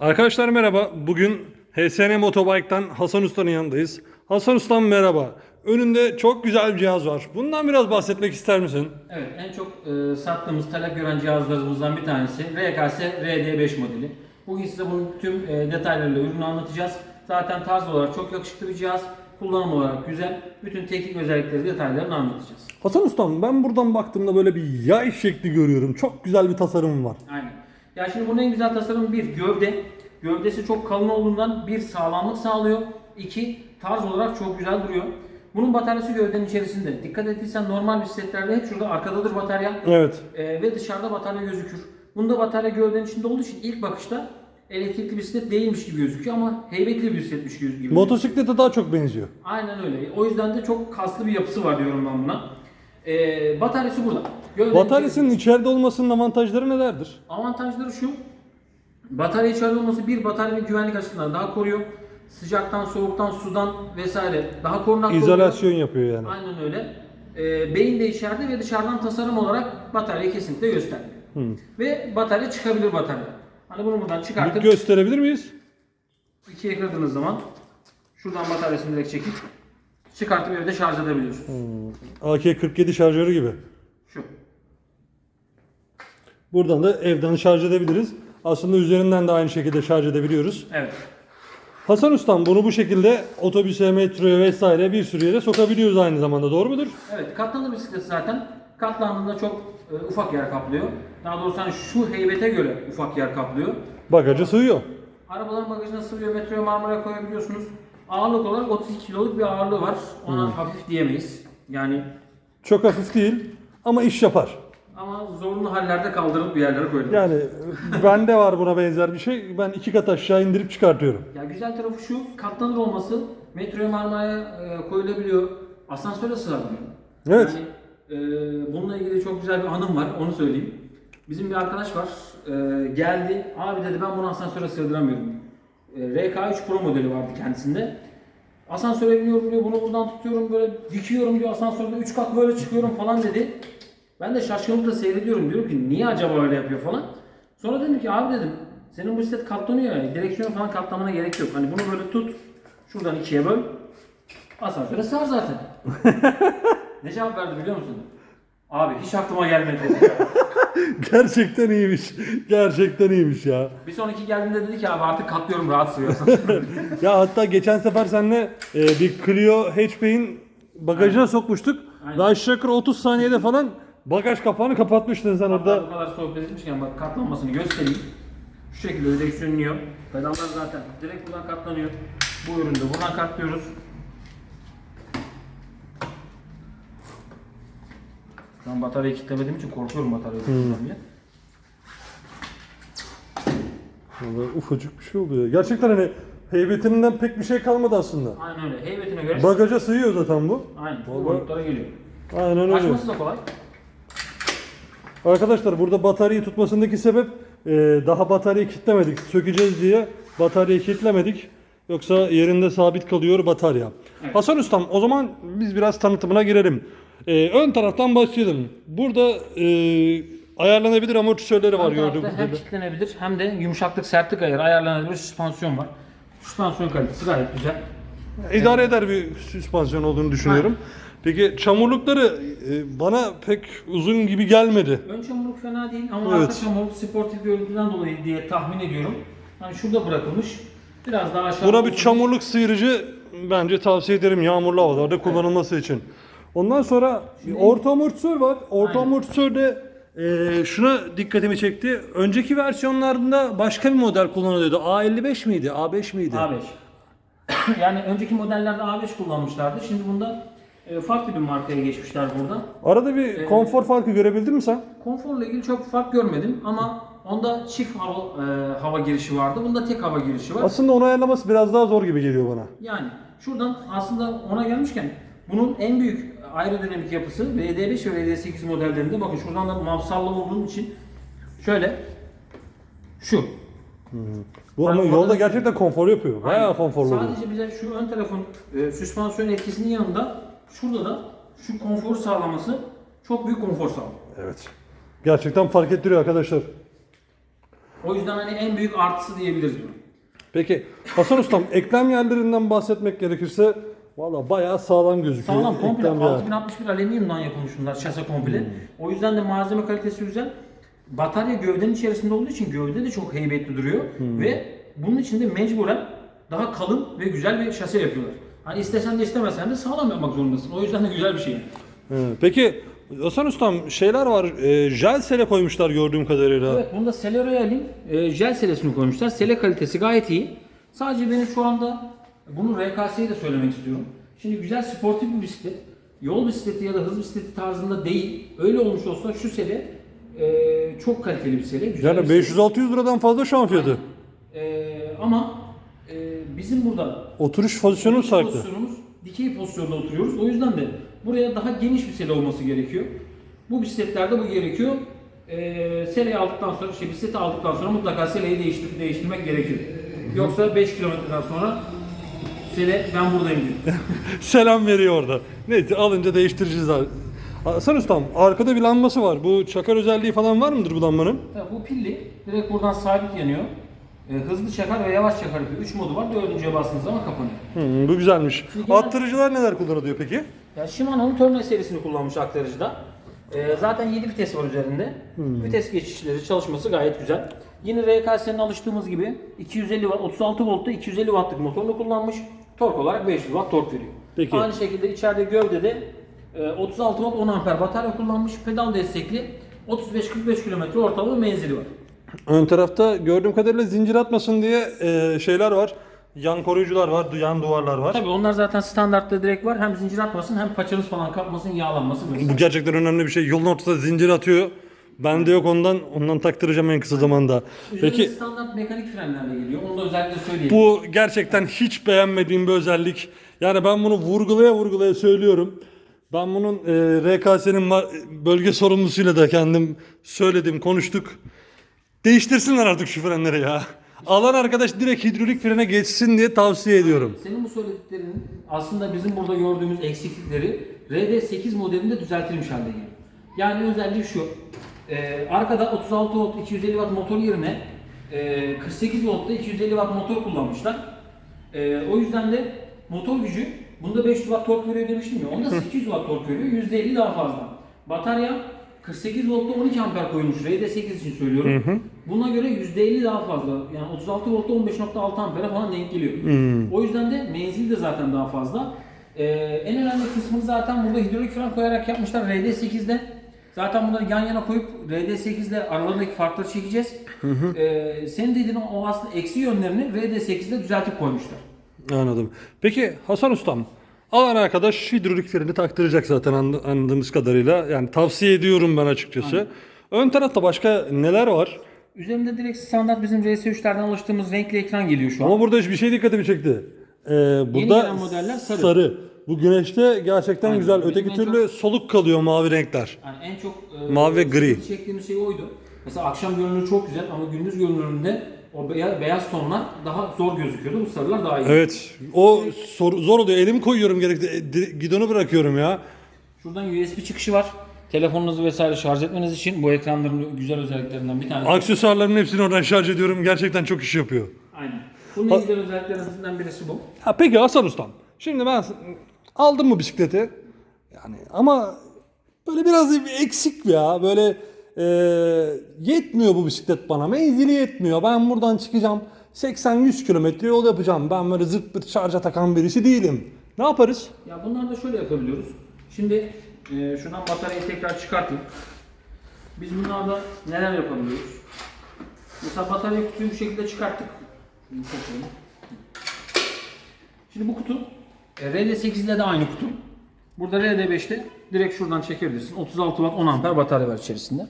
Arkadaşlar merhaba. Bugün HSN Motobike'dan Hasan Usta'nın yanındayız. Hasan Ustam merhaba. Önünde çok güzel bir cihaz var. Bundan biraz bahsetmek ister misin? Evet, en çok e, sattığımız, talep gören cihazlarımızdan bir tanesi RKS RD5 modeli. Bugün size bunun tüm e, detaylarıyla ürünü anlatacağız. Zaten tarz olarak çok yakışıklı bir cihaz. Kullanım olarak güzel. Bütün teknik özellikleri, detaylarını anlatacağız. Hasan Ustam ben buradan baktığımda böyle bir yay şekli görüyorum. Çok güzel bir tasarım var. Aynen. Ya şimdi bunun en güzel tasarımı bir gövde. Gövdesi çok kalın olduğundan bir sağlamlık sağlıyor. İki tarz olarak çok güzel duruyor. Bunun bataryası gövdenin içerisinde. Dikkat ettiysen normal bisikletlerde hep şurada arkadadır batarya. Evet. Ee, ve dışarıda batarya gözükür. Bunda batarya gövdenin içinde olduğu için ilk bakışta elektrikli bisiklet değilmiş gibi gözüküyor ama heybetli bir bisikletmiş gibi. Motosiklete daha çok benziyor. Aynen öyle. O yüzden de çok kaslı bir yapısı var diyorum ben buna. Ee, bataryası burada. Gövdenin Bataryasının içeride olmasının avantajları nelerdir? Avantajları şu. Batarya içeride olması bir batarya güvenlik açısından daha koruyor. Sıcaktan, soğuktan, sudan vesaire daha korunaklı oluyor. İzolasyon yapıyor yani. Aynen öyle. Ee, beyin de içeride ve dışarıdan tasarım olarak bataryayı kesinlikle göstermiyor. Ve batarya çıkabilir batarya. Hani bunu buradan Bir çıkartıp gösterebilir miyiz? ikiye kırdığınız zaman şuradan bataryasını direkt çekip çıkartıp evde şarj edebiliyorsunuz. AK-47 şarjörü gibi. Şu. Buradan da evden şarj edebiliriz. Aslında üzerinden de aynı şekilde şarj edebiliyoruz. Evet. Hasan Ustam bunu bu şekilde otobüse, metroya vesaire bir sürü yere sokabiliyoruz aynı zamanda. Doğru mudur? Evet, katlanır bisiklet zaten katlandığında çok e, ufak yer kaplıyor. Daha doğrusu hani şu heybete göre ufak yer kaplıyor. Bagajı sığıyor. Arabaların bagajına sığıyor, metroya Marmara'ya koyabiliyorsunuz. Ağırlık olarak 32 kiloluk bir ağırlığı var. Ona hafif diyemeyiz. Yani Çok hafif değil ama iş yapar. ama zorunlu hallerde kaldırılıp bir yerlere koyulur. Yani bende var buna benzer bir şey. Ben iki kat aşağı indirip çıkartıyorum. Ya güzel tarafı şu, katlanır olması metroya Marmara'ya e, koyulabiliyor. Asansöre sığabiliyor. Evet. Yani e, bununla ilgili çok güzel bir anım var, onu söyleyeyim. Bizim bir arkadaş var, e, geldi, abi dedi ben bunu asansöre sığdıramıyorum. E, RK3 Pro modeli vardı kendisinde. Asansöre biniyorum diyor, bunu buradan tutuyorum böyle dikiyorum diyor, asansörde 3 kat böyle çıkıyorum falan dedi. Ben de şaşkınlıkla seyrediyorum, diyorum ki niye acaba öyle yapıyor falan. Sonra dedim ki abi dedim, senin bu bisiklet katlanıyor ya, direksiyon falan katlamana gerek yok. Hani bunu böyle tut, şuradan ikiye böl, asansöre sığar zaten. ne cevap verdi biliyor musun? Abi hiç aklıma gelmedi. Gerçekten iyiymiş. Gerçekten iyiymiş ya. bir sonraki geldiğinde dedi ki abi artık katlıyorum rahat sığıyorsun. Ya hatta geçen sefer seninle e, bir Clio hatchback'in bagajına sokmuştuk. Aynen. Yukarı 30 saniyede falan bagaj kapağını kapatmıştın sen Hatta orada. bu kadar sohbet etmişken bak katlanmasını göstereyim. Şu şekilde direksiyon iniyor. Pedallar zaten direkt buradan katlanıyor. Bu üründe buradan katlıyoruz. An bataryayı kilitlemediğim için korkuyorum bataryayı kilitlemeye. Vallahi ufacık bir şey oluyor. Gerçekten hani heybetinden pek bir şey kalmadı aslında. Aynen öyle. Heybetine göre Bagaja sığıyor zaten bu. aynen bu Vallahi- boyutlara geliyor. Aynen öyle. Açması da kolay. Arkadaşlar burada bataryayı tutmasındaki sebep e, daha bataryayı kilitlemedik. Sökeceğiz diye bataryayı kilitlemedik. Yoksa yerinde sabit kalıyor batarya. Hasan Ustam o zaman biz biraz tanıtımına girelim. E, ön taraftan başlayalım. Burada e, ayarlanabilir amortisörleri var gördüğünüz hem gibi. kilitlenebilir hem de yumuşaklık sertlik ayarı ayarlanabilir süspansiyon var. Süspansiyon kalitesi gayet güzel. İdare eder bir süspansiyon olduğunu düşünüyorum. Peki çamurlukları e, bana pek uzun gibi gelmedi. Ön çamurluk fena değil ama Evet. arka çamurluk sportif görüntüden dolayı diye tahmin ediyorum. Hani şurada bırakılmış. Biraz daha aşağı. Buna bir çamurluk sıyırıcı bence tavsiye ederim yağmurlu havalarda kullanılması için. Ondan sonra orta amortisör var. Orta amortisör de e, şuna dikkatimi çekti. Önceki versiyonlarında başka bir model kullanılıyordu. A55 miydi? A5 miydi? A5. yani önceki modellerde A5 kullanmışlardı. Şimdi bunda e, farklı bir markaya geçmişler burada. Arada bir konfor farkı görebildin mi sen? Konforla ilgili çok fark görmedim ama onda çift hava, e, hava girişi vardı. Bunda tek hava girişi var. Aslında onu ayarlaması biraz daha zor gibi geliyor bana. Yani şuradan aslında ona gelmişken bunun en büyük aerodinamik yapısı VD5 ve VD8 modellerinde bakın şuradan da mavsallı olduğum için şöyle şu. Bu ama yolda gerçekten konfor yapıyor. Bayağı Aynen. konforlu oluyor. Sadece bize şu ön tarafın e, süspansiyon etkisinin yanında şurada da şu konforu sağlaması çok büyük konfor sağlıyor. Evet. Gerçekten fark ettiriyor arkadaşlar. O yüzden hani en büyük artısı diyebiliriz bunu. Peki Hasan Ustam eklem yerlerinden bahsetmek gerekirse valla bayağı sağlam gözüküyor. Sağlam komple eklem yer. 6061 alüminyumdan yapılmış bunlar şase komple. O yüzden de malzeme kalitesi güzel. Batarya gövdenin içerisinde olduğu için gövde de çok heybetli duruyor ve bunun için de mecburen daha kalın ve güzel bir şase yapıyorlar. Hani istesen de istemesen de sağlam yapmak zorundasın. O yüzden de güzel bir şey. Hı, Peki Hasan Ustam şeyler var. E, jel sele koymuşlar gördüğüm kadarıyla. Evet bunda Sele Royale'in e, jel selesini koymuşlar. Sele kalitesi gayet iyi. Sadece benim şu anda bunu RKS'ye de söylemek istiyorum. Şimdi güzel sportif bir bisiklet. Yol bisikleti ya da hız bisikleti tarzında değil. Öyle olmuş olsa şu sele e, çok kaliteli bir sele. Güzel Yani bir sele. 500-600 liradan fazla şu an fiyatı. E, ama e, bizim burada Oturuş pozisyonu farklı. pozisyonumuz dikey pozisyonda oturuyoruz. O yüzden de buraya daha geniş bir sele olması gerekiyor. Bu bisikletlerde bu gerekiyor. Ee, seleyi aldıktan sonra, işte bisikleti aldıktan sonra mutlaka seleyi değiştir, değiştirmek gerekiyor. Yoksa 5 kilometreden sonra sele ben buradayım diyor. Selam veriyor orada. Neyse alınca değiştireceğiz abi. Hasan Ustam arkada bir lambası var. Bu çakar özelliği falan var mıdır bu lambanın? Tabii bu pilli direkt buradan sabit yanıyor. Ee, hızlı çakar ve yavaş çakar yapıyor. 3 modu var. Dördüncüye bastığınız zaman kapanıyor. Hı, bu güzelmiş. Genel- Attırıcılar neler kullanılıyor peki? Ya Shimano'nun Turner serisini kullanmış aktarıcıda. Ee, zaten 7 vites var üzerinde. Vites geçişleri çalışması gayet güzel. Yine RKS'nin alıştığımız gibi 250 watt, 36 voltta 250 wattlık motorunu kullanmış. Tork olarak 500 watt tork veriyor. Peki. Aynı şekilde içeride gövdede e, 36 watt 10 amper batarya kullanmış. Pedal destekli 35-45 kilometre ortalama menzili var. Ön tarafta gördüğüm kadarıyla zincir atmasın diye e, şeyler var. Yan koruyucular var, yan duvarlar var. Tabii onlar zaten standartta direkt var. Hem zincir atmasın hem paçanız falan kapmasın, yağlanmasın. vesaire. Bu gerçekten önemli bir şey. Yolun ortasında zincir atıyor. Bende yok ondan. Ondan taktıracağım en kısa zamanda. Üzerinde Peki standart mekanik frenlerle geliyor. Onu da özellikle söyleyeyim. bu gerçekten hiç beğenmediğim bir özellik. Yani ben bunu vurgulaya vurgulaya söylüyorum. Ben bunun e, RKS'nin ma- bölge sorumlusuyla da kendim söyledim, konuştuk. Değiştirsinler artık şu frenleri ya. Alan arkadaş direkt hidrolik frene geçsin diye tavsiye ediyorum. Senin bu söylediklerinin aslında bizim burada gördüğümüz eksiklikleri RD8 modelinde düzeltilmiş halde geliyor. Yani özelliği şu. E, arkada 36 volt 250 watt motor yerine e, 48 voltta 250 watt motor kullanmışlar. E, o yüzden de motor gücü bunda 500 watt tork veriyor demiştim ya. Onda 800 watt tork veriyor. %50 daha fazla. Batarya 48 voltta 12 amper koymuş. RD8 için söylüyorum. Buna göre %50 daha fazla. Yani 36 voltta 15.6 ampere falan denk geliyor. O yüzden de menzil de zaten daha fazla. Ee, en önemli kısmını zaten burada hidrolik fren koyarak yapmışlar RD8'de. Zaten bunları yan yana koyup RD8'de aralarındaki farkları çekeceğiz. Ee, senin dediğin o- aslında eksi yönlerini RD8'de düzeltip koymuşlar. Anladım. Peki Hasan Ustam, alan arkadaş hidrolik freni taktıracak zaten anla- anladığımız kadarıyla. Yani tavsiye ediyorum ben açıkçası. Ön tarafta başka neler var? Üzerinde direkt standart bizim RS3'lerden alıştığımız renkli ekran geliyor şu an. Ama burada bir şey dikkatimi çekti. Ee, burada gelen modeller sarı. Bu güneşte gerçekten Aynen. güzel. Bizim Öteki en türlü soluk kalıyor mavi renkler. Yani en çok e, Mavi ve gri. sıkıntı çektiğimiz şey oydu. Mesela akşam görünümü çok güzel ama gündüz görünümünde o beya- beyaz tonlar daha zor gözüküyordu. Bu sarılar daha iyi. Evet. O sor- zor oluyor. Elimi koyuyorum gerekli. e, di- Gidonu bırakıyorum ya. Şuradan USB çıkışı var. Telefonunuzu vesaire şarj etmeniz için bu ekranların güzel özelliklerinden bir tanesi. Aksesuarların hepsini oradan şarj ediyorum. Gerçekten çok iş yapıyor. Aynen. Bunun en güzel özelliklerinden birisi bu. Ha peki Hasan Ustam. Şimdi ben s- aldım bu bisikleti. Yani ama böyle biraz eksik ya. Böyle e, yetmiyor bu bisiklet bana. Menzili yetmiyor. Ben buradan çıkacağım. 80-100 kilometre yol yapacağım. Ben böyle zırt pırt şarja takan birisi değilim. Ne yaparız? Ya bunlar da şöyle yapabiliyoruz. Şimdi e, şuradan bataryayı tekrar çıkartayım. Biz bunlarda neler yapabiliyoruz? Mesela batarya kutuyu bu şekilde çıkarttık. Şimdi bu kutu e, RD8 ile de aynı kutu. Burada RD5'te direkt şuradan çekebilirsin. 36 watt 10 amper batarya var içerisinde.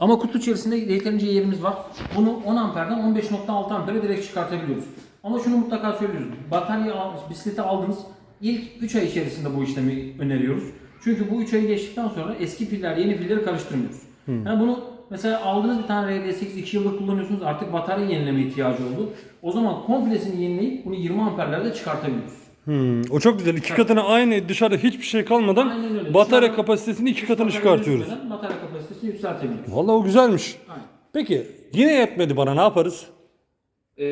Ama kutu içerisinde yeterince yerimiz var. Bunu 10 amperden 15.6 ampere direkt çıkartabiliyoruz. Ama şunu mutlaka söylüyoruz. Batarya bisikleti aldınız. İlk 3 ay içerisinde bu işlemi öneriyoruz. Çünkü bu 3 ayı geçtikten sonra eski piller yeni pilleri karıştırmıyoruz. Yani bunu mesela aldığınız bir tane RD8 2 yıldır kullanıyorsunuz artık batarya yenileme ihtiyacı oldu. O zaman komplesini yenileyip bunu 20 amperlerde çıkartabiliyoruz. Hmm, o çok güzel. İki katına aynı dışarıda hiçbir şey kalmadan Aynen öyle. batarya Dışarıda- kapasitesini iki katını Batarya çıkartıyoruz. yüzmeden Batarya kapasitesini yükseltebiliyoruz. Vallahi o güzelmiş. Aynen. Peki yine yetmedi bana ne yaparız? Ee,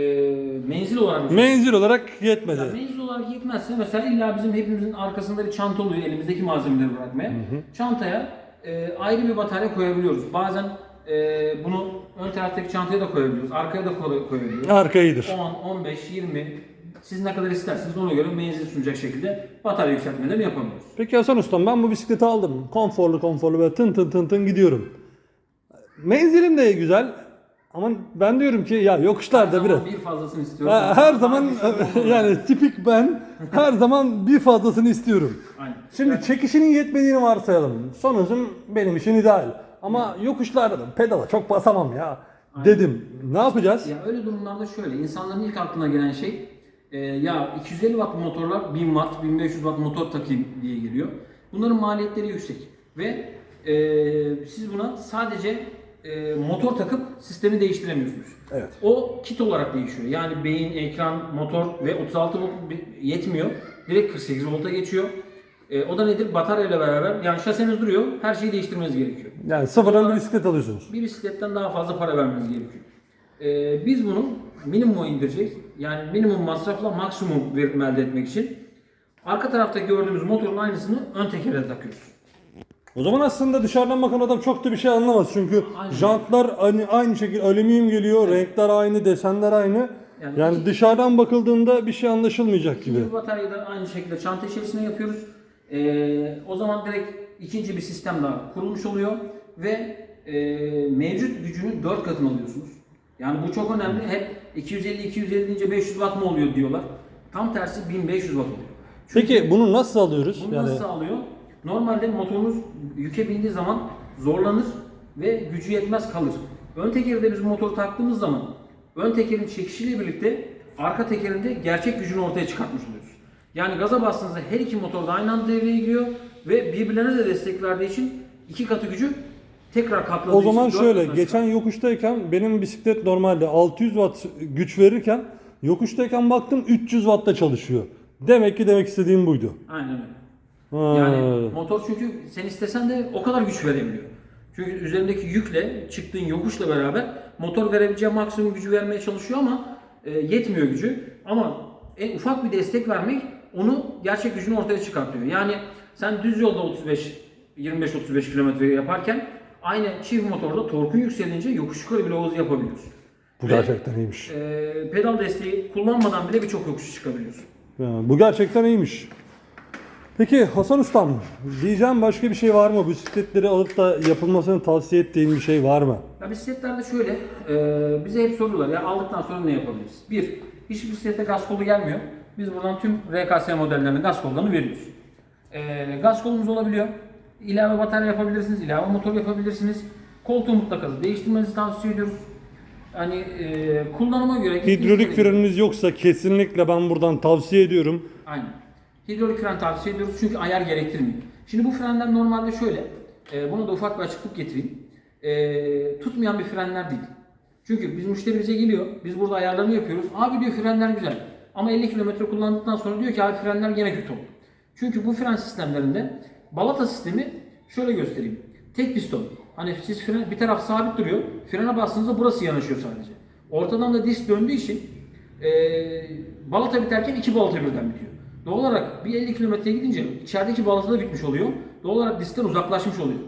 menzil olarak Menzil olarak yetmedi. Ya menzil olarak yetmezse mesela illa bizim hepimizin arkasında bir çanta oluyor elimizdeki malzemeleri bırakmaya. Çantaya e, ayrı bir batarya koyabiliyoruz. Bazen e, bunu ön taraftaki çantaya da koyabiliyoruz. Arkaya da koy- koyabiliyoruz. Arka iyidir. 10, 15, 20 siz ne kadar isterseniz ona göre menzil sunacak şekilde batarya yükseltmeleri yapabiliyoruz. Peki Hasan Ustam ben bu bisikleti aldım. Konforlu konforlu böyle tın tın tın tın gidiyorum. Menzilim de güzel. Ama ben diyorum ki ya yokuşlarda biraz. Bir fazlasını istiyoruz. Ha, Her zaman yani tipik ben her zaman bir fazlasını istiyorum. Aynen. Şimdi çekişinin yetmediğini varsayalım. Son hızım benim için ideal. Ama yokuşlarda da pedala çok basamam ya dedim. Ne yapacağız? Ya öyle durumlarda şöyle, insanların ilk aklına gelen şey e, ya 250 watt motorlar 1000 watt, 1500 watt motor takayım diye geliyor. Bunların maliyetleri yüksek ve e, siz buna sadece e, motor takıp sistemi değiştiremiyorsunuz. Evet. O kit olarak değişiyor. Yani beyin, ekran, motor ve 36 volt yetmiyor. Direkt 48 volta geçiyor. E, o da nedir? Bataryayla beraber yani şaseniz duruyor, her şeyi değiştirmeniz gerekiyor Yani sıfırdan bir bisiklet alıyorsunuz. bir bisikletten daha fazla para vermeniz gerekiyor. Ee, biz bunu minimuma indireceğiz. Yani minimum masrafla maksimum verim elde etmek için arka tarafta gördüğümüz motorun aynısını ön tekere takıyoruz. O zaman aslında dışarıdan bakan adam çok da bir şey anlamaz. Çünkü Aynen. jantlar aynı, aynı şekilde alüminyum geliyor, renkler aynı, desenler aynı. Yani Yani, dışarıdan bakıldığında bir şey anlaşılmayacak gibi. Bataryayı da aynı şekilde çanta içerisine yapıyoruz. Ee, o zaman direkt ikinci bir sistem daha kurulmuş oluyor ve e, mevcut gücünün 4 katını alıyorsunuz. Yani bu çok önemli. Hep 250 250 deyince 500 watt mı oluyor diyorlar. Tam tersi 1500 watt oluyor. Peki bunu nasıl alıyoruz? Bunu yani nasıl sağlıyor? Normalde motorunuz yüke bindiği zaman zorlanır ve gücü yetmez kalır. Ön tekerde biz motoru taktığımız zaman ön tekerin çekişiyle birlikte arka tekerinde gerçek gücünü ortaya çıkartmış oluyoruz. Yani gaza bastığınızda her iki motor da aynı anda devreye giriyor ve birbirlerine de destek verdiği için iki katı gücü tekrar katladığı o zaman için şöyle geçen yokuştayken benim bisiklet normalde 600 watt güç verirken yokuştayken baktım 300 wattta çalışıyor. Demek ki demek istediğim buydu. Aynen öyle. Ha. Yani motor çünkü sen istesen de o kadar güç veremiyor. Çünkü üzerindeki yükle, çıktığın yokuşla beraber motor verebileceği maksimum gücü vermeye çalışıyor ama e, yetmiyor gücü. Ama en ufak bir destek vermek onu gerçek gücünü ortaya çıkartıyor. Yani sen düz yolda 35 25-35 kilometre yaparken aynı çift motorda torkun yükselince yokuş yukarı bile o hızı yapabiliyorsun. Bu Ve, gerçekten iyiymiş. e, pedal desteği kullanmadan bile birçok yokuş çıkabiliyorsun. Ya, bu gerçekten iyiymiş. Peki Hasan Ustam diyeceğim başka bir şey var mı? Bisikletleri alıp da yapılmasını tavsiye ettiğin bir şey var mı? Ya bisikletlerde şöyle, e, bize hep soruyorlar ya aldıktan sonra ne yapabiliriz? Bir, hiç bisiklete gaz kolu gelmiyor. Biz buradan tüm RKS modellerinin gaz kollarını veriyoruz. E, gaz kolumuz olabiliyor. İlave batarya yapabilirsiniz, ilave motor yapabilirsiniz. Koltuğu mutlaka değiştirmenizi tavsiye ediyoruz. Hani e, kullanıma göre... Hidrolik freniniz yoksa kesinlikle ben buradan tavsiye ediyorum. Aynen. Hidrolik fren tavsiye ediyoruz çünkü ayar gerektirmiyor. Şimdi bu frenler normalde şöyle, e, buna da ufak bir açıklık getireyim. E, tutmayan bir frenler değil. Çünkü biz müşteri bize geliyor, biz burada ayarlarını yapıyoruz. Abi diyor frenler güzel. Ama 50 kilometre kullandıktan sonra diyor ki abi frenler gene kötü oldu. Çünkü bu fren sistemlerinde balata sistemi şöyle göstereyim. Tek piston. Hani siz fren, bir taraf sabit duruyor. Frene bastığınızda burası yanaşıyor sadece. Ortadan da disk döndüğü için e, balata biterken iki balata birden bitiyor. Doğal olarak bir 50 kilometre gidince içerideki balata da bitmiş oluyor. Doğal olarak diskten uzaklaşmış oluyor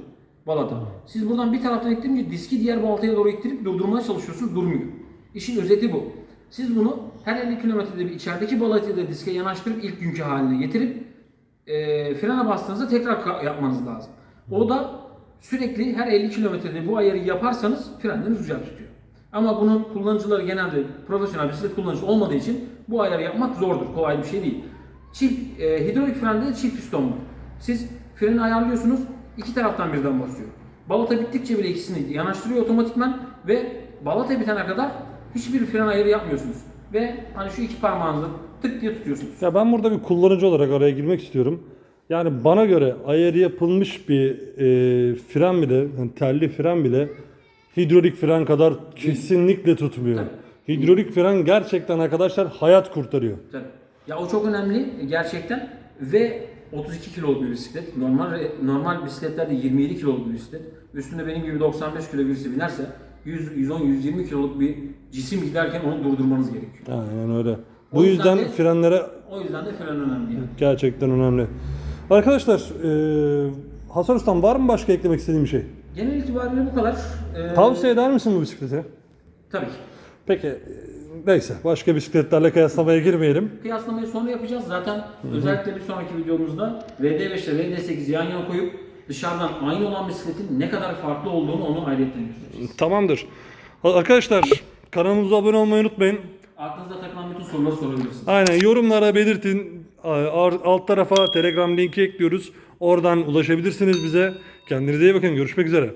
balata. Siz buradan bir taraftan ittirince diski diğer balataya doğru ittirip durdurmaya çalışıyorsunuz durmuyor. İşin özeti bu. Siz bunu her 50 kilometrede bir içerideki balatayı da diske yanaştırıp ilk günkü haline getirip e, frene bastığınızda tekrar yapmanız lazım. O da sürekli her 50 kilometrede bu ayarı yaparsanız frenleriniz güzel tutuyor. Ama bunun kullanıcıları genelde profesyonel bisiklet kullanıcısı olmadığı için bu ayarı yapmak zordur. Kolay bir şey değil. Çift, e, hidrolik frende de çift piston var. Siz freni ayarlıyorsunuz, iki taraftan birden basıyor. Balata bittikçe bile ikisini yanaştırıyor otomatikman ve balata bitene kadar hiçbir fren ayarı yapmıyorsunuz. Ve hani şu iki parmağınızı tık diye tutuyorsunuz. Ya ben burada bir kullanıcı olarak araya girmek istiyorum. Yani bana göre ayarı yapılmış bir e, fren bile, yani telli fren bile hidrolik fren kadar kesinlikle tutmuyor. Tabii. Hidrolik fren gerçekten arkadaşlar hayat kurtarıyor. Tabii. Ya o çok önemli gerçekten ve 32 kiloluk bir bisiklet. Normal normal bisikletlerde 27 kiloluk bir bisiklet. Üstünde benim gibi 95 kilo birisi binerse 100, 110, 120 kiloluk bir cisim giderken onu durdurmanız gerekiyor. Aynen öyle. Bu O yüzden yüzden de- frenlere O yüzden de fren önemli yani. gerçekten önemli. Arkadaşlar e, Hasan Ustam var mı başka eklemek istediğim bir şey? Genel itibariyle bu kadar. Ee, Tavsiye eder misin bu bisikleti? Tabii ki. Peki e, neyse başka bisikletlerle kıyaslamaya girmeyelim. Kıyaslamayı sonra yapacağız. Zaten özellikle bir sonraki videomuzda RD5 ile RD8'i yan yana koyup dışarıdan aynı olan bisikletin ne kadar farklı olduğunu onu ayrıyetten göstereceğiz. Tamamdır. Arkadaşlar kanalımıza abone olmayı unutmayın. Aklınıza takılan bütün soruları sorabilirsiniz. Aynen yorumlara belirtin. Alt tarafa Telegram linki ekliyoruz. Oradan ulaşabilirsiniz bize. Kendinize iyi bakın. Görüşmek üzere.